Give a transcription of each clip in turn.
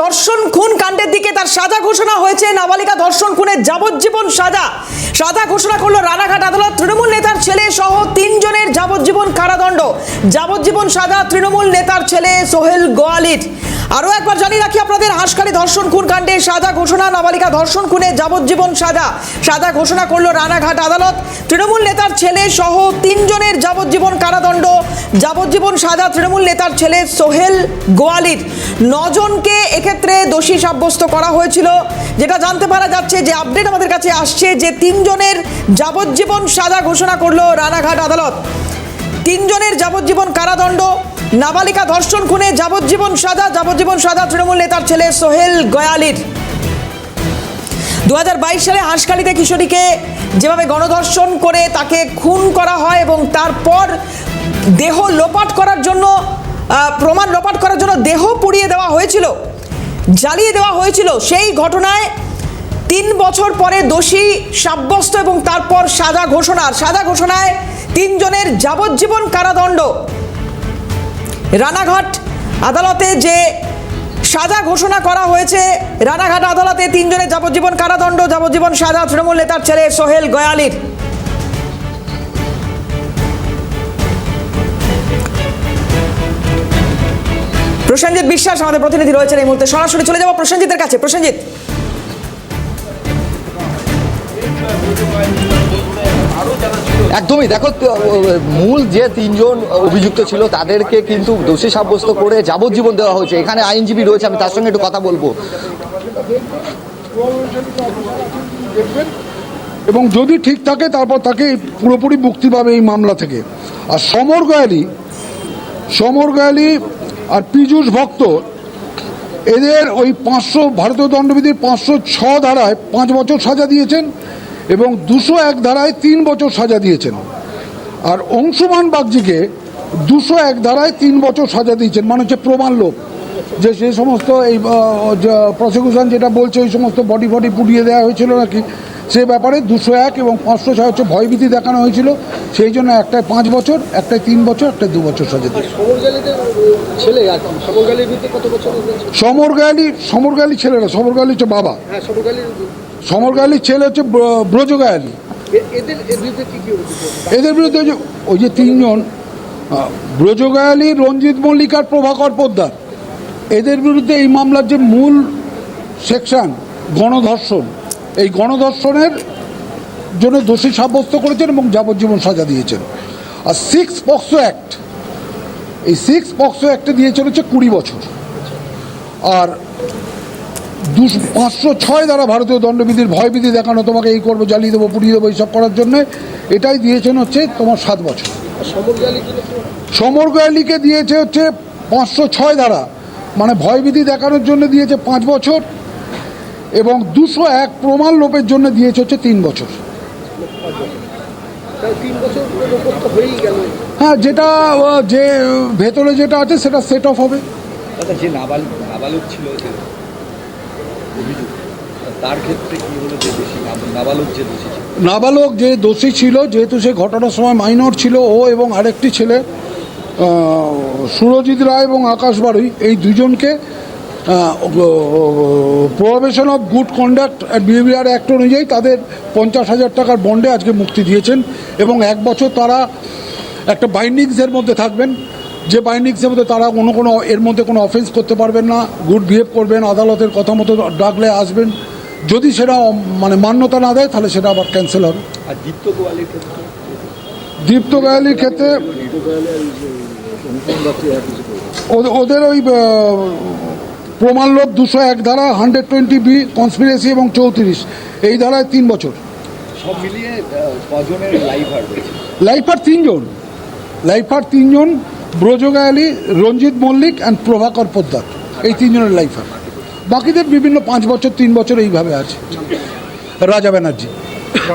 ধর্ষণ খুন কাণ্ডের দিকে তার সাজা ঘোষণা হয়েছে। নাবালিকা ধর্ষণ খুনের যাবজ্জীবন সাজা। সাজা ঘোষণা করল রানাঘাট আদালত। তৃণমূল নেতার ছেলে সহ তিনজনের যাবজ্জীবন কারাদণ্ড। যাবজ্জীবন সাজা তৃণমূল নেতার ছেলে সোহেল গোয়ালির। আরও একবার জানিয়ে রাখি আপনাদের, হাঁসখালি ধর্ষণ খুন কাণ্ডে সাজা ঘোষণা, নাবালিকা ধর্ষণ খুনে যাবজ্জীবন সাজা। সাজা ঘোষণা করল রানাঘাট আদালত। তৃণমূল নেতার ছেলে সহ তিনজনের যাবজ্জীবন কারাদণ্ড। যাবজ্জীবন সাজা তৃণমূল নেতার ছেলে সোহেল গোয়ালির। নজনকে এক্ষেত্রে দোষী সাব্যস্ত করা হয়েছিল। যেটা জানতে পারা যাচ্ছে যে আপডেট আমাদের কাছে আসছে যে তিনজনের যাবজ্জীবন সাজা ঘোষণা করল রানাঘাট আদালত। তিনজনের যাবজ্জীবন কারাদণ্ড, নাবালিকা ধর্ষণ খুনে যাবজ্জীবন সাজা যাবজ্জীবন সাজা তৃণমূল নেতার ছেলে সোহেল গয়ালির। দু হাজার বাইশ সালে হাঁসখালিতে কিশোরীকে যেভাবে গণধর্ষণ করে তাকে খুন করা হয় এবং তারপর দেহ লোপাট করার জন্য প্রমাণ লোপাট করার জন্য দেহ পুড়িয়ে দেওয়া হয়েছিল। জ্বালিয়ে দেওয়া হয়েছিল। সেই ঘটনায় তিন বছর পরে দোষী সাব্যস্ত এবং তারপর সাজা ঘোষণার। সাজা ঘোষণায় তিনজনের যাবজ্জীবন কারাদণ্ড। রানাঘাট আদালতে যে সাজা ঘোষণা করা হয়েছে, রানাঘাট আদালতে তিনজনের যাবজ্জীবন কারাদণ্ড, যাবজ্জীবন সাজা তৃণমূল নেতার ছেলে সোহেল গয়ালির। প্রসেনজিৎ বিশ্বাস আমাদের প্রতিনিধি রয়েছেন এই মুহূর্তে। সরাসরি চলে যাব প্রসেনজিতের কাছে। প্রসেনজিৎ। একদমই। দেখো তো, মূল যে তিনজন অভিযুক্ত ছিল তাদেরকে কিন্তু দোষী সাব্যস্ত করে যাবজ্জীবন দেওয়া হয়েছে। এখানে আইনজীবী রয়েছে আমি তার সঙ্গে একটু কথা বলব। এবং যদি ঠিক থাকে তারপর তাকে পুরোপুরি মুক্তি পাবে এই মামলা থেকে। আর সমর গয়ালি সমর গয়ালি আর পীযুষ ভক্ত, এদের ওই পাঁচশো ভারতীয় দণ্ডবিধির পাঁচশো ছ ধারায় পাঁচ বছর সাজা দিয়েছেন এবং দুশো এক ধারায় তিন বছর সাজা দিয়েছেন। আর অংশুমান বাগজিকে দুশো এক ধারায় তিন বছর সাজা দিয়েছেন। মানে হচ্ছে প্রমাণ লোক যে সেই সমস্ত এই প্রসিকিউশন যেটা বলছে ওই সমস্ত বডি ফডি পুড়িয়ে দেওয়া হয়েছিল নাকি? সে ব্যাপারে দুশো এক এবং পাঁচশো ছয় হচ্ছে ভয়ভীতি দেখানো হয়েছিল। সেই জন্য একটায় পাঁচ বছর একটায় তিন বছর একটায় দু বছর সাজা দিয়েছে। ছেলে আর কি? সমরগালির বিরুদ্ধে কত বছর হয়েছে? সমর গায়ালি সমর গায়ালি ছেলেরা সমর গায়ালি হচ্ছে বাবা। হ্যাঁ সমরগালির ছেলে হচ্ছে ব্র- ব্রজ এদের বিরুদ্ধে ওই যে তিনজন ব্রজগায়ালি রঞ্জিত মল্লিক আর প্রভাকর পোদ্দার। এদের বিরুদ্ধে এই মামলার যে মূল সেকশন গণধর্ষণ এই গণধর্ষণের জন্য দোষী সাব্যস্ত করেছেন এবং যাবজ্জীবন সাজা দিয়েছেন। আর সিক্স পক্সো অ্যাক্ট এই সিক্স পক্সো অ্যাক্টে দিয়েছেন হচ্ছে কুড়ি বছর। আর দুশো পাঁচশো ছয় দ্বারা ভারতীয় দণ্ডবিধির ভয়বিধি দেখানো তোমাকে এই করব জ্বালিয়ে দেবো পুড়িয়ে দেবো এইসব করার জন্যে এটাই দিয়েছেন হচ্ছে তোমার সাত বছর। আর সমরগালি কি সমর গোয়ালিকে দিয়েছে হচ্ছে পাঁচশো ছয় দ্বারা মানে ভয়বিধি দেখানোর জন্য দিয়েছে পাঁচ বছর এবং দুশো এক প্রমাণ লোপের জন্য দিয়েছে হচ্ছে তিন বছর। হ্যাঁ যেটা যে ভেতরে যেটা আছে সেটা সেট অফ হবে। যে নাবালক ছিল যে তার ক্ষেত্রে কি হলো যে বেশি নাবালক যে দোষী ছিল? নাবালক যে দোষী ছিল যেহেতু সে ঘটনার সময় মাইনর ছিল ও এবং আরেকটি ছেলে সুরজিৎ রায় এবং আকাশ বাড়ুই এই দুজনকে prohibition of good conduct and behaviour act অনুযায়ী তাদের পঞ্চাশ হাজার টাকার বন্ডে আজকে মুক্তি দিয়েছেন এবং এক বছর তারা একটা বাইন্ডিংসের মধ্যে থাকবেন। যে বাইন্ডিংসের মধ্যে তারা কোনো কোনো এর মধ্যে কোনো অফেন্স করতে পারবেন না গুড বিহেভ করবেন আদালতের কথা মতো ডাকলে আসবেন। যদি সেটা মানে মান্যতা না দেয় তাহলে সেটা আবার ক্যান্সেল হবে। আর দীপ্ত গোয়ালের ক্ষেত্রে? দীপ্ত গায়ালির ক্ষেত্রে ওদের- ওই প্রমাণ লোভ দুশো এক ধারা হান্ড্রেড টোয়েন্টি বি কনস্পিরেসি এবং চৌত্রিশ। এই ধারায় তিন বছর। সব মিলিয়ে কজনের রয়েছে লাইফার তিনজন। লাইফার তিনজন ব্রজ গায়ালি রঞ্জিত মল্লিক অ্যান্ড প্রভাকর পোদ্দার। এই তিনজনের লাইফার বাকিদের বিভিন্ন পাঁচ বছর তিন বছর এইভাবে আছে। রাজা ব্যানার্জি।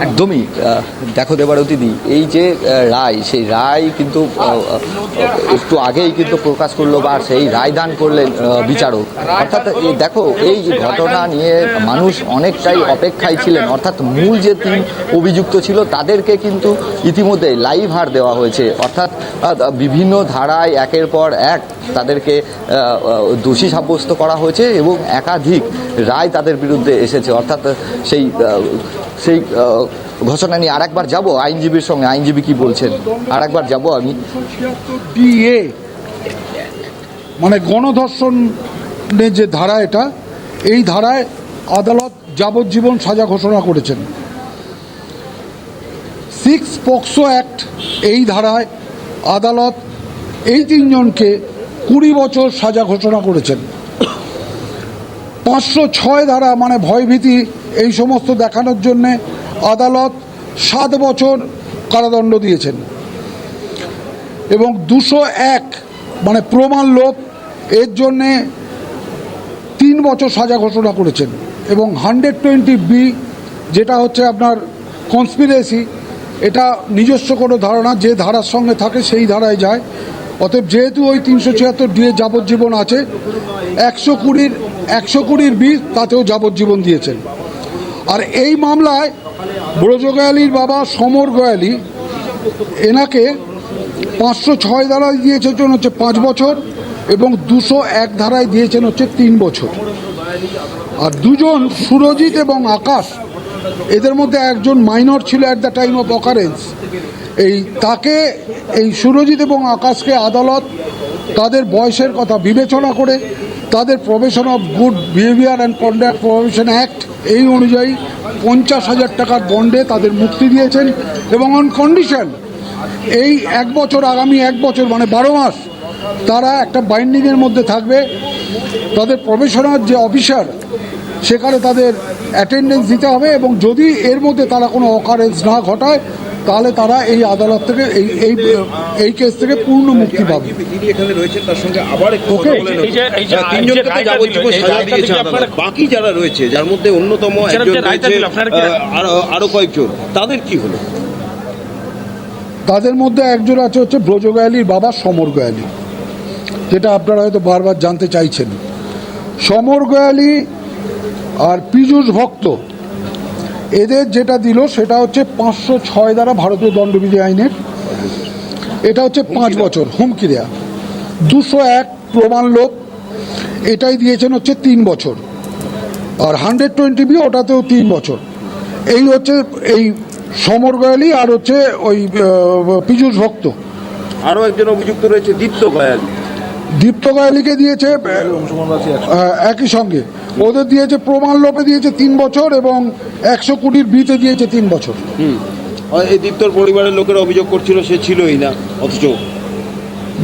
একদমই দেখো দেবারতিদি এই যে রায়, সেই রায় কিন্তু একটু আগেই কিন্তু প্রকাশ করল বা সেই রায় দান করলেন বিচারক। অর্থাৎ দেখো, এই ঘটনা নিয়ে মানুষ অনেকটাই অপেক্ষায় ছিলেন। অর্থাৎ মূল যে তিন অভিযুক্ত ছিল, তাদেরকে কিন্তু ইতিমধ্যে লাইভ হার দেওয়া হয়েছে। অর্থাৎ বিভিন্ন ধারায় একের পর এক তাদেরকে দোষী সাব্যস্ত করা হয়েছে এবং একাধিক রায় তাদের বিরুদ্ধে এসেছে। অর্থাৎ সেই সেই ঘোষণা নিয়ে আর একবার যাব আইনজীবীর সঙ্গে। আইনজীবী কি বলছেন? আর একবার যাব আমি। মানে গণধর্ষণের যে ধারা এটা, এই ধারায় আদালত যাবজ্জীবন সাজা ঘোষণা করেছেন। সিক্স পক্সো অ্যাক্ট এই ধারায় আদালত এই তিনজনকে কুড়ি বছর সাজা ঘোষণা করেছেন। পাঁচশো ছয় ধারা মানে ভয়ভীতি এই সমস্ত দেখানোর জন্যে আদালত সাত বছর কারাদণ্ড দিয়েছেন। এবং দুশো এক মানে প্রমাণ লোপ এর জন্যে তিন বছর সাজা ঘোষণা করেছেন। এবং হান্ড্রেড টোয়েন্টি বি যেটা হচ্ছে আপনার কনস্পিরেসি, এটা নিজস্ব কোনো ধারণা, যে ধারার সঙ্গে থাকে সেই ধারায় যায়। অতএব যেহেতু ওই তিনশো ছিয়াত্তর ডিএ যাবজ্জীবন আছে, একশো কুড়ির একশো কুড়ির বি তাতেও যাবজ্জীবন দিয়েছেন। আর এই মামলায় ব্রজ গোয়ালির বাবা সমর গোয়ালি, এনাকে পাঁচশো ছয় ধারায় দিয়েছেন হচ্ছে পাঁচ বছর এবং দুশো এক ধারায় দিয়েছেন হচ্ছে তিন বছর। আর দুজন সুরজিৎ এবং আকাশ, এদের মধ্যে একজন মাইনর ছিল at the time of occurrence এই তাকে, এই সুরজিৎ এবং আকাশকে আদালত তাদের বয়সের কথা বিবেচনা করে তাদের probation of good behaviour and conduct provision act এই অনুযায়ী পঞ্চাশ হাজার টাকার বন্ডে তাদের মুক্তি দিয়েছেন এবং অন কন্ডিশন এই এক বছর, আগামী এক বছর মানে বারো মাস তারা একটা বাইন্ডিংয়ের মধ্যে থাকবে। তাদের প্রবেশনার যে অফিসার সেখানে তাদের অ্যাটেন্ডেন্স দিতে হবে এবং যদি এর মধ্যে তারা কোনো অকারেন্স না ঘটায় তাহলে তারা এই আদালত থেকে এই এই এই কেস থেকে পূর্ণ মুক্তি পাবে। তিনি এখানে রয়েছেন তার সঙ্গে আবার একটু কথা বলে এই যে- এই যে- নেব। তিনজনকে তো যাবজ্জীবন সাজা দিয়েছে আদালত। বাকি যারা রয়েছে যার মধ্যে অন্যতম একজন রয়েছে কি- আহ, আরও আরও কয়েকজন। তাদের কি হলো? তাদের মধ্যে একজন আছে হচ্ছে ব্রজ গয়ালির বাবা সমর গয়ালি যেটা আপনারা হয়তো বারবার জানতে চাইছেন। সমর গয়ালি আর পীযূষ ভক্ত এদের যেটা দিল সেটা হচ্ছে পাঁচশো ছয় দ্বারা ভারতীয় দণ্ডবিধি আইনের। এটা হচ্ছে পাঁচ বছর হুমকি দেয়া। দুশো এক প্রমাণ লোক এটাই দিয়েছেন হচ্ছে তিন বছর। আর হান্ড্রেড টোয়েন্টি বি ওটাতেও তিন বছর। এই হচ্ছে এই সমর গয়ালি আর হচ্ছে ওই পীযূষ ভক্ত। আরও একজন অভিযুক্ত রয়েছে দীপ্ত গয়ালি। দীপ্ত গয়ালিকে দিয়েছে একই সঙ্গে। ওদের দিয়েছে প্রমাণ লোপে দিয়েছে তিন বছর এবং একশো কোটির বিতে দিয়েছে তিন বছর। এই দীপ্তর পরিবারের লোকেরা অভিযোগ করছিল সে ছিলই না অথচ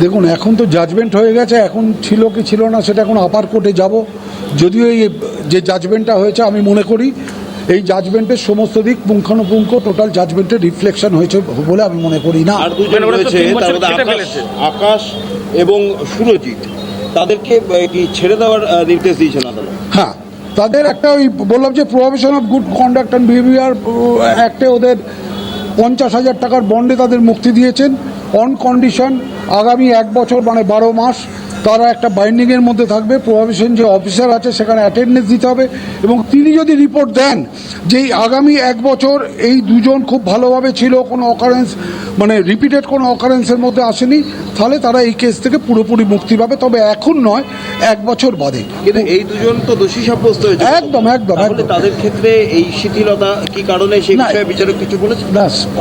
দেখুন এখন তো জাজমেন্ট হয়ে গেছে এখন ছিল কি ছিল না সেটা এখন আপার কোর্টে যাব। যদিও এই যে জাজমেন্টটা হয়েছে আমি মনে করি এই জাজমেন্টের সমস্ত দিক পুঙ্খানুপুঙ্খ টোটাল জাজমেন্টের রিফ্লেকশন হয়েছে বলে আমি মনে করি না। আর দুজন মানে রয়েছে আকাশ এবং সুরজিৎ। তাদেরকে কি ছেড়ে দেওয়ার নির্দেশ দিয়েছেন আদালত? হ্যাঁ তাদের একটা ওই বললাম যে probation of good conduct and behaviour অ্যাক্টে ওদের পঞ্চাশ হাজার টাকার বন্ডে তাদের মুক্তি দিয়েছেন। অন কন্ডিশন আগামী এক বছর মানে বারো মাস তারা একটা বাইন্ডিংয়ের মধ্যে থাকবে। প্রভিশন যে অফিসার আছে সেখানে অ্যাটেন্ডেন্স দিতে হবে এবং তিনি যদি রিপোর্ট দেন যে আগামী এক বছর এই দুজন খুব ভালোভাবে ছিল কোনো অকারেন্স মানে রিপিটেড কোনো অকারেন্সের মধ্যে আসেনি তাহলে তারা এই কেস থেকে পুরোপুরি মুক্তি পাবে। তবে এখন নয় এক বছর বাদে। কিন্তু এই দুজন তো দোষী সাব্যস্ত হয়েছে। একদম, একদম। তাদের ক্ষেত্রে এই শিথিলতা কি কারণে সেই বিষয়ে বিচারক কিছু বলেছে?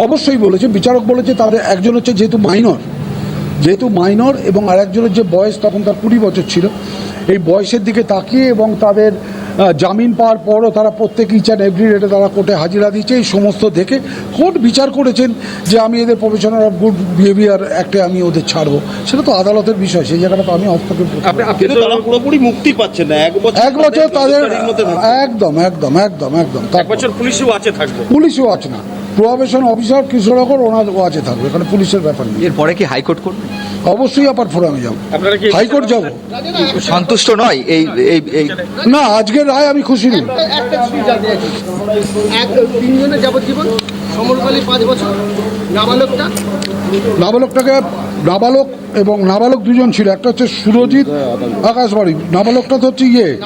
অবশ্যই বলেছে। বিচারক বলেছে তাদের একজন হচ্ছে যেহেতু মাইনর যেহেতু মাইনর এবং আরেকজনের যে বয়স তখন তার কুড়ি বছর ছিল এই বয়সের দিকে তাকিয়ে এবং তাদের জামিন পাওয়ার পরও তারা প্রত্যেক ইচ অ্যান্ড এভরি ডেটে তারা কোর্টে হাজিরা দিচ্ছে এই সমস্ত দেখে কোর্ট বিচার করেছেন যে আমি এদের প্রফেশনাল অফ গুড বিহেভিয়ার অ্যাক্টে আমি ওদের ছাড়বো। সেটা তো আদালতের বিষয় সেই জায়গাটা তো আমি হস্তক্ষেপ পুরোপুরি মুক্তি পাচ্ছে না। এক বছর তাদের। একদম একদম একদম একদম। এক বছর পুলিশও আছে পুলিশও আছে না। প্রবেশন অফিসার কৃষ্ণনগর ওনার ওয়াচে থাকবে এখানে পুলিশের ব্যাপার নেই। এরপরে কি হাইকোর্ট করবে? অবশ্যই আপার ফোরামে যাব। হাইকোর্ট যাব। সন্তুষ্ট নয় এই এই এই না আজকের রায় আমি খুশি নই। পাঁচ বছর নাবালকটা? নাবালকটাকে নাবালক এবং নাবালক দুজন ছিল। একটা হচ্ছে সুরজিৎ আকাশবাড়ি। নাবালকটা তো হচ্ছে ইয়ে।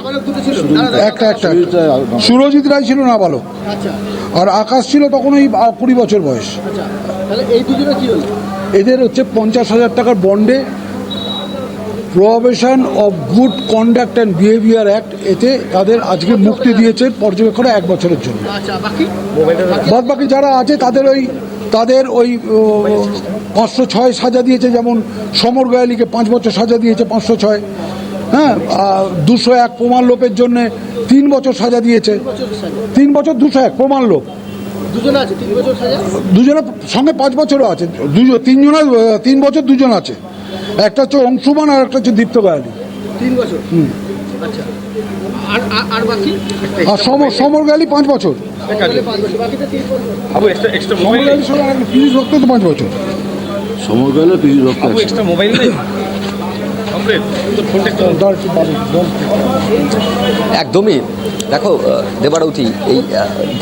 একটা একটা। সুরজিৎ রায় ছিল নাবালক। আচ্ছা। আর আকাশ ছিল তখন ওই কুড়ি বছর বয়স। আচ্ছা। এদের হচ্ছে পঞ্চাশ হাজার টাকার বন্ডে probation of good conduct and behaviour act এতে তাদের আজকে মুক্তি দিয়েছে পর্যবেক্ষণে এক বছরের জন্য। আচ্ছা বাদ বাকি যারা আছে তাদের ওই তাদের ওই পাঁচশো ছয় সাজা দিয়েছে যেমন সমর গয়ালিকে পাঁচ বছর সাজা দিয়েছে পাঁচশো ছয়। হ্যাঁ দুশো এক প্রমাণ লোপের জন্য তিন বছর সাজা দিয়েছে। তিন বছর দুশো এক প্রমাণ লোপ। দুজনে আছে তিন বছর সাজা? দুজনের সঙ্গে পাঁচ বছরও আছে। দুজন তিনজনের তিন বছর দুজন আছে। একটা হচ্ছে অংশুমান আর একটা হচ্ছে দীপ্ত গায়ালি তিন বছর? আচ্ছা। আর আর- আর বাকি? আর সমর সমর গায়ালি পাঁচ বছর। তাহলে পাঁচ বছর। সমর গায়ালি তো বছর দর একটু পাবেন, দর। একদমই। দেখো দেবারতী, এই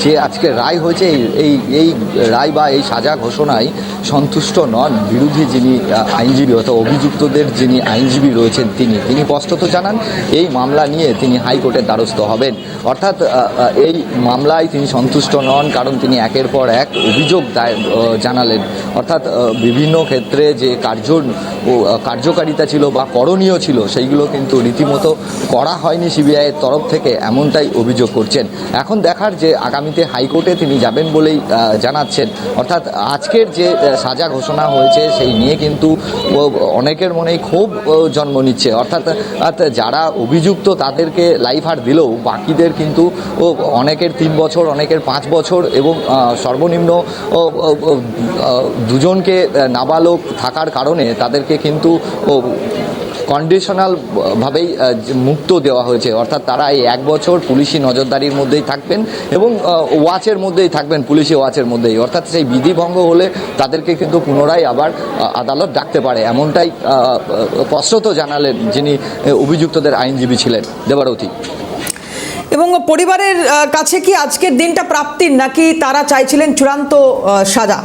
যে আজকে রায় হয়েছে, এই- এই রায় বা এই সাজা ঘোষণায় সন্তুষ্ট নন বিরোধী যিনি আইনজীবী অর্থাৎ অভিযুক্তদের যিনি আইনজীবী রয়েছেন তিনি। তিনি স্পষ্টত জানান, এই মামলা নিয়ে তিনি হাইকোর্টের দ্বারস্থ হবেন। অর্থাৎ এই মামলায় তিনি সন্তুষ্ট নন কারণ তিনি একের পর এক অভিযোগ জানালেন। অর্থাৎ বিভিন্ন ক্ষেত্রে যে কার্য কার্যকারিতা ছিল বা করণীয় ছিল, সেইগুলো কিন্তু রীতিমতো করা হয়নি সিবিআইয়ের তরফ থেকে এমনটাই অভিযোগ করছেন। এখন দেখার যে আগামীতে হাইকোর্টে তিনি যাবেন বলেই জানাচ্ছেন। অর্থাৎ আজকের যে সাজা ঘোষণা হয়েছে সেই নিয়ে কিন্তু অনেকের মনেই ক্ষোভ জন্ম নিচ্ছে। অর্থাৎ যারা অভিযুক্ত তাদেরকে লাইফ আর দিলেও বাকিদের কিন্তু অনেকের তিন বছর, অনেকের পাঁচ বছর এবং সর্বনিম্ন দুজনকে নাবালক থাকার কারণে তাদেরকে কিন্তু ও, কন্ডিশনাল ভাবেই মুক্ত দেওয়া হয়েছে। অর্থাৎ তারা এই এক বছর পুলিশি নজরদারির মধ্যেই থাকবেন এবং ওয়াচের মধ্যেই থাকবেন পুলিশি ওয়াচের মধ্যেই। অর্থাৎ সেই বিধিভঙ্গ হলে তাদেরকে কিন্তু পুনরায় আবার আদালত ডাকতে পারে। এমনটাই স্পষ্টত জানালেন যিনি অভিযুক্তদের আইনজীবী ছিলেন দেবারতী। এবং পরিবারের কাছে কি আজকের দিনটা প্রাপ্তির নাকি তারা চাইছিলেন চূড়ান্ত সাজা?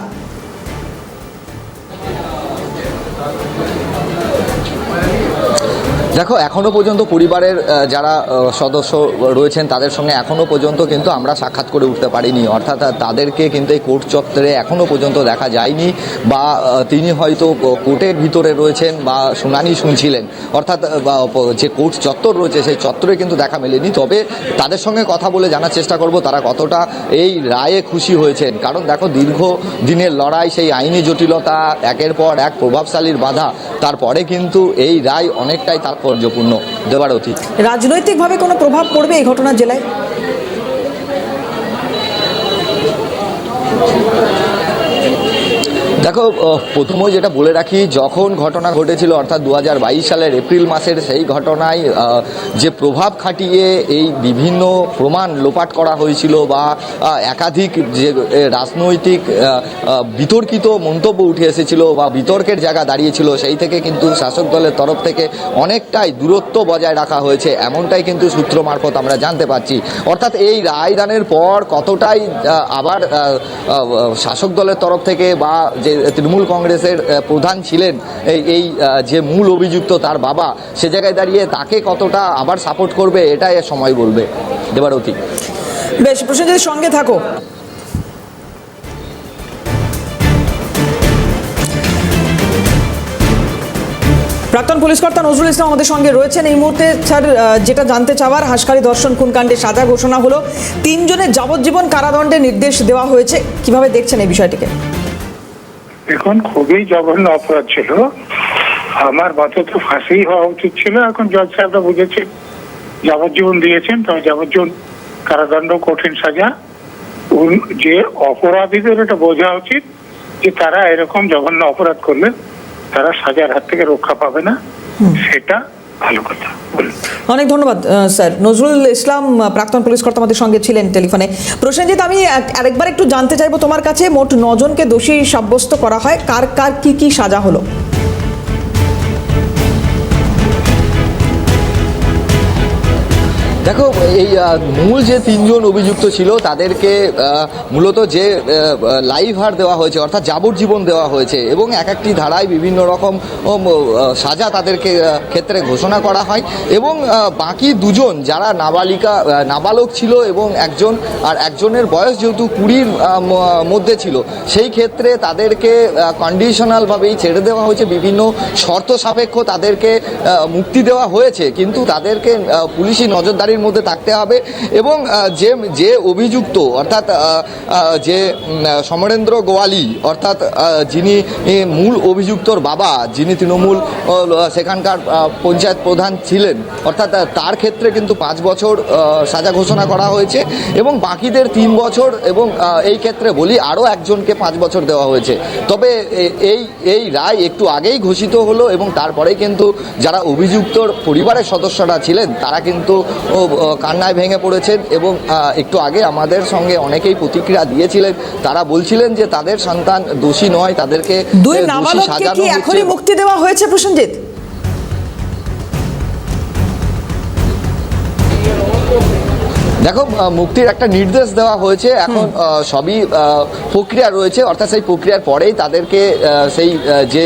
দেখো, এখনও পর্যন্ত পরিবারের যারা সদস্য রয়েছেন, তাদের সঙ্গে এখনও পর্যন্ত কিন্তু আমরা সাক্ষাৎ করে উঠতে পারিনি। অর্থাৎ তাদেরকে কিন্তু এই কোর্ট চত্বরে এখনও পর্যন্ত দেখা যায়নি বা তিনি হয়তো কোর্টের ভিতরে রয়েছেন বা শুনানি শুনছিলেন। অর্থাৎ যে কোর্ট চত্বর রয়েছে, সেই চত্বরে কিন্তু দেখা মেলেনি। তবে তাদের সঙ্গে কথা বলে জানার চেষ্টা করব, তারা কতটা এই রায়ে খুশি হয়েছেন। কারণ দেখো, দীর্ঘ দিনের লড়াই, সেই আইনি জটিলতা, একের পর এক প্রভাবশালীর বাধা, তারপরে কিন্তু এই রায় অনেকটাই তাৎপর্যপূর্ণ দেবারতী রাজনৈতিকভাবে কোনো প্রভাব পড়বে এই ঘটনা জেলায়? দেখো আহ, প্রথমেই যেটা বলে রাখি যখন ঘটনা ঘটেছিল অর্থাৎ দু হাজার বাইশ সালের এপ্রিল মাসের সেই ঘটনায় যে প্রভাব খাটিয়ে এই বিভিন্ন প্রমাণ লোপাট করা হয়েছিল বা একাধিক যে রাজনৈতিক বিতর্কিত মন্তব্য উঠে এসেছিল বা বিতর্কের জায়গা দাঁড়িয়েছিল সেই থেকে কিন্তু শাসক দলের তরফ থেকে অনেকটাই দূরত্ব বজায় রাখা হয়েছে। এমনটাই কিন্তু সূত্র মারফত আমরা জানতে পারছি। অর্থাৎ এই রায়দানের পর কতটাই আবার শাসক দলের তরফ থেকে বা যে তৃণমূল কংগ্রেসের প্রধান ছিলেন এই যে মূল অভিযুক্ত তার বাবা, সে জায়গায় দাঁড়িয়ে তাকে কতটা আবার সাপোর্ট করবে, এটাই সময় বলবে দেবারতী। বেশ, প্রসেনজিৎ, সঙ্গে থাকো। প্রাক্তন পুলিশ কর্তা নজরুল ইসলাম আমাদের সঙ্গে রয়েছেন। এই মুহূর্তে স্যার যেটা জানতে চাওয়ার হাসকারি দর্শন খুনকাণ্ডে সাজা ঘোষণা হলো। তিনজনের যাবজ্জীবন কারাদণ্ডের নির্দেশ দেওয়া হয়েছে। কীভাবে দেখছেন এই বিষয়টিকে? এখন খুবই জঘন্য অপরাধ ছিল। আমার মতে তো ফাঁসি হওয়া উচিত ছিল। এখন জজ সাহেবরা বুঝেছেন যাবজ্জীবন দিয়েছেন তবে যাবজ্জীবন কারাদণ্ড কঠিন সাজা। যে অপরাধীদের এটা বোঝা উচিত যে তারা এরকম জঘন্য অপরাধ করলে তারা সাজার হাত থেকে রক্ষা পাবে না। সেটা ভালো কথা অনেক ধন্যবাদ স্যার। নজরুল ইসলাম প্রাক্তন পুলিশ কর্তা আমাদের সঙ্গে ছিলেন টেলিফোনে। প্রসেনজিৎ, আমি আরেকবার একটু জানতে চাইব তোমার কাছে মোট নজনকে দোষী সাব্যস্ত করা হয়। কার কার কি কি সাজা হলো? দেখো, এই মূল যে তিনজন অভিযুক্ত ছিল, তাদেরকে মূলত যে লাইভ হার দেওয়া হয়েছে, অর্থাৎ যাবজ্জীবন দেওয়া হয়েছে, এবং এক একটি ধারায় বিভিন্ন রকম সাজা তাদেরকে ক্ষেত্রে ঘোষণা করা হয়, এবং বাকি দুজন, যারা নাবালিকা নাবালক ছিল এবং একজন, আর একজনের বয়স যেহেতু কুড়ির মধ্যে ছিল, সেই ক্ষেত্রে তাদেরকে কন্ডিশনালভাবেই ছেড়ে দেওয়া হয়েছে, বিভিন্ন শর্ত সাপেক্ষ তাদেরকে মুক্তি দেওয়া হয়েছে, কিন্তু তাদেরকে পুলিশি পুলিশি নজরদারির মধ্যে থাকতে হবে এবং যে যে অভিযুক্ত, অর্থাৎ যে সমরেন্দ্র গোয়ালি, অর্থাৎ যিনি মূল অভিযুক্তর বাবা, যিনি তৃণমূল সেখানকার পঞ্চায়েত প্রধান ছিলেন, অর্থাৎ তার ক্ষেত্রে কিন্তু পাঁচ বছর সাজা ঘোষণা করা হয়েছে এবং বাকিদের তিন বছর এবং এই ক্ষেত্রে বলি আরও একজনকে পাঁচ বছর দেওয়া হয়েছে। তবে এই এই রায় একটু আগেই ঘোষিত হলো এবং তারপরেই কিন্তু যারা অভিযুক্তর পরিবারের সদস্যরা ছিলেন, তারা কিন্তু কান্নায় ভেঙে পড়েছেন এবং আহ, একটু আগে আমাদের সঙ্গে অনেকেই প্রতিক্রিয়া দিয়েছিলেন। তারা বলছিলেন যে তাদের সন্তান দোষী নয় তাদেরকে দুই নাবালককে কি এখনই মুক্তি দেওয়া হয়েছে প্রসেনজিৎ? দেখো মুক্তির একটা নির্দেশ দেওয়া হয়েছে। এখন সবই প্রক্রিয়া রয়েছে। অর্থাৎ সেই প্রক্রিয়ার পরেই তাদেরকে সেই যে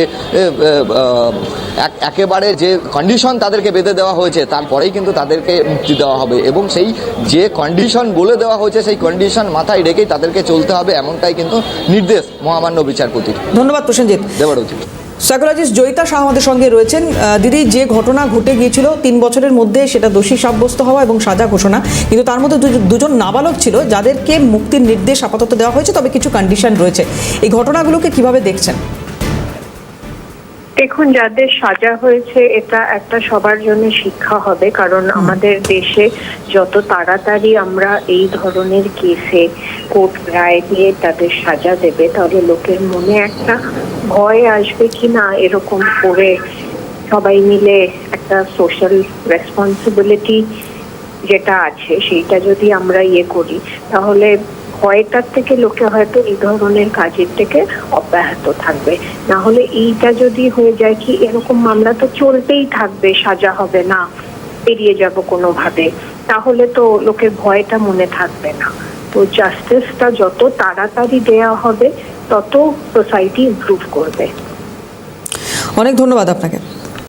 একেবারে যে কন্ডিশন তাদেরকে বেঁধে দেওয়া হয়েছে তারপরেই কিন্তু তাদেরকে মুক্তি দেওয়া হবে। এবং সেই যে কন্ডিশন বলে দেওয়া হয়েছে সেই কন্ডিশন মাথায় রেখেই তাদেরকে চলতে হবে এমনটাই কিন্তু নির্দেশ মহামান্য বিচারপতির। ধন্যবাদ প্রসেনজিৎ। দেওয়ার উচিত সাইকোলজিস্ট জয়িতা শাহ আমাদের সঙ্গে রয়েছেন। দিদি, যে ঘটনা ঘটে গিয়েছিল, তিন বছরের মধ্যে সেটা দোষী সাব্যস্ত হওয়া এবং সাজা ঘোষণা। কিন্তু তার মধ্যে দুজ- দুজন নাবালক ছিল, যাদেরকে মুক্তির নির্দেশ আপাতত দেওয়া হয়েছে, তবে কিছু কন্ডিশন রয়েছে। এই ঘটনাগুলোকে কীভাবে দেখছেন? দেখুন যাদের সাজা হয়েছে এটা একটা সবার জন্য শিক্ষা হবে কারণ আমাদের দেশে যত তাড়াতাড়ি আমরা এই ধরনের কেসে কোর্ট রায় দিয়ে তাদের সাজা দেবে তাহলে লোকের মনে একটা ভয় আসবে কি না এরকম করে সবাই মিলে একটা সোশ্যাল রেসপন্সিবিলিটি যেটা আছে সেইটা যদি আমরা ইয়ে করি তাহলে ভয়টার থেকে লোকে হয়তো এই ধরনের কাজের থেকে অব্যাহত থাকবে। না হলে এইটা যদি হয়ে যায় কি এরকম মামলা তো চলতেই থাকবে, সাজা হবে না, পেরিয়ে যাব কোনোভাবে। তাহলে তো লোকের ভয়টা মনে থাকবে না। তো জাস্টিসটা যত তাড়াতাড়ি দেয়া হবে, তত সোসাইটি ইমপ্রুভ করবে। অনেক ধন্যবাদ আপনাকে।